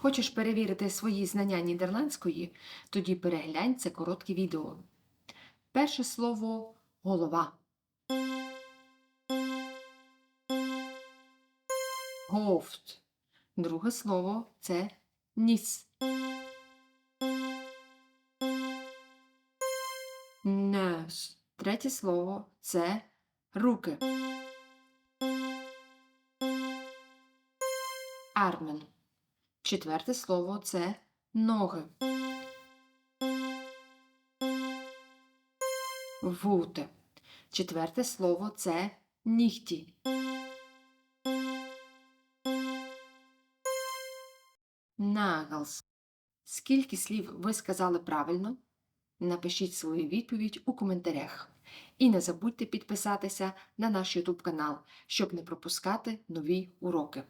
Хочеш перевірити свої знання нідерландської? Тоді переглянь це коротке відео. Перше слово голова. Hoofd. Друге слово це ніс. Neus. Третє слово це руки. Armen. Четверте слово це ноги. Вути. Четверте слово це нігті. Nagels. Скільки слів ви сказали правильно? Напишіть свою відповідь у коментарях. І не забудьте підписатися на наш YouTube канал, щоб не пропускати нові уроки.